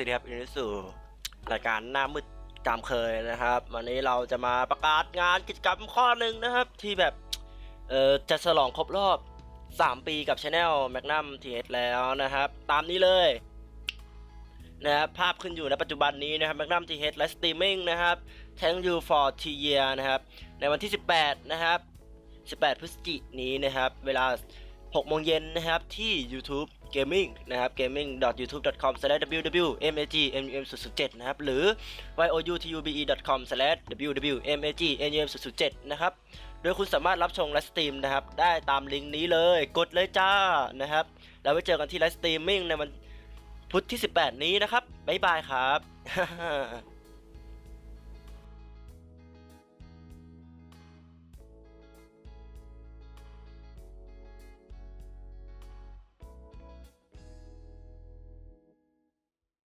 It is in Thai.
วัสดีครับยินดีสู่รายการหน้ามืดตามเคยนะครับ วันนี้เราจะมาประกาศงานกิจกรรมข้อหนึ่งนะครับ ที่แบบเออจะฉลองครบรอบ 3 ปีกับช anel Magnum TH แล้วนะครับ ตามนี้เลยนะครับภาพขึ้นอยู่ในปัจจุบันนี้นะครับ Magnum TH และ Streaming นะครับ Thank you for t year นะครับ ในวันที่ 18 นะครับ 18 พฤศจิกายนนี้นะครับ เวลา 6 โมงเย็นนะครับที่ YouTube Gaming นะครับ gaming.youtube.com/wwmagmum007 นะครับ หรือ youtube.com/wwmagmum007 นะครับ โดยคุณสามารถรับชมไลฟ์สตรีมนะครับ ได้ตามลิงก์นี้เลย กดเลยจ้า นะครับ แล้วไว้เจอกันที่ไลฟ์สตรีมมิ่งในวันพุธที่ 18 นี้นะครับ บ๊ายบายครับ